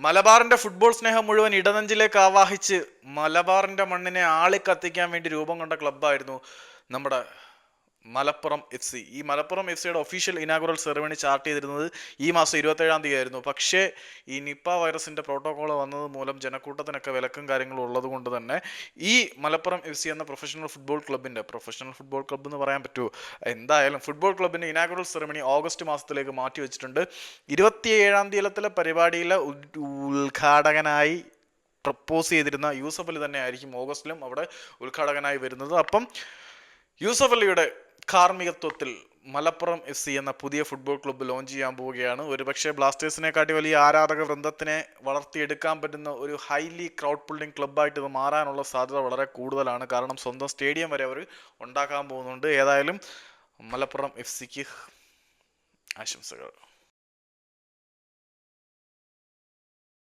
മലബാറിന്റെ ഫുട്ബോൾ സ്നേഹം മുഴുവൻ ഇടനെഞ്ചിലേക്ക് ആവാഹിച്ച് മലബാറിന്റെ മണ്ണിനെ ആളിക്കത്തിക്കാൻ വേണ്ടി രൂപം കൊണ്ട ക്ലബ്ബായിരുന്നു നമ്മുടെ മലപ്പുറം എഫ് സി ഈ മലപ്പുറം എഫ് സിയുടെ ഒഫീഷ്യൽ ഇനാഗുറൽ സെറമണി ചാർട്ട് ചെയ്തിരുന്നത് ഈ മാസം ഇരുപത്തേഴാം തീയതി ആയിരുന്നു പക്ഷേ ഈ നിപ്പ വൈറസിന്റെ പ്രോട്ടോകോൾ വന്നത് മൂലം ജനക്കൂട്ടത്തിനൊക്കെ വിലക്കും കാര്യങ്ങളും ഉള്ളത് കൊണ്ട് തന്നെ ഈ മലപ്പുറം എഫ് സി എന്ന പ്രൊഫഷണൽ ഫുട്ബോൾ ക്ലബിന്റെ പ്രൊഫഷണൽ ഫുട്ബോൾ ക്ലബ്ബ് എന്ന് പറയാൻ പറ്റുമോ? എന്തായാലും ഫുട്ബോൾ ക്ലബിന്റെ ഇനാഗുറൽ സെറമണി ഓഗസ്റ്റ് മാസത്തിലേക്ക് മാറ്റി വെച്ചിട്ടുണ്ട്. ഇരുപത്തിയേഴാം തീയതിയിലെ പരിപാടിയിലെ ഉദ്- ഉദ്ഘാടകനായി പ്രപ്പോസ് ചെയ്തിരുന്ന യൂസഫലി തന്നെ ആയിരിക്കും ഓഗസ്റ്റിലും അവിടെ ഉദ്ഘാടകനായി വരുന്നത്. അപ്പം യൂസഫ് അലിയുടെ കാർമ്മികത്വത്തിൽ മലപ്പുറം എഫ് സി എന്ന പുതിയ ഫുട്ബോൾ ക്ലബ്ബ് ലോഞ്ച് ചെയ്യാൻ പോവുകയാണ്. ഒരുപക്ഷെ ബ്ലാസ്റ്റേഴ്സിനെക്കാട്ടി വലിയ ആരാധക വൃന്ദത്തിനെ വളർത്തിയെടുക്കാൻ പറ്റുന്ന ഒരു ഹൈലി ക്രൗഡ് പുള്ളിംഗ് ക്ലബ്ബായിട്ട് ഇത് മാറാനുള്ള സാധ്യത വളരെ കൂടുതലാണ്. കാരണം സ്വന്തം സ്റ്റേഡിയം വരെ അവർ ഉണ്ടാക്കാൻ പോകുന്നുണ്ട്. ഏതായാലും മലപ്പുറം എഫ് സിക്ക് ആശംസകൾ.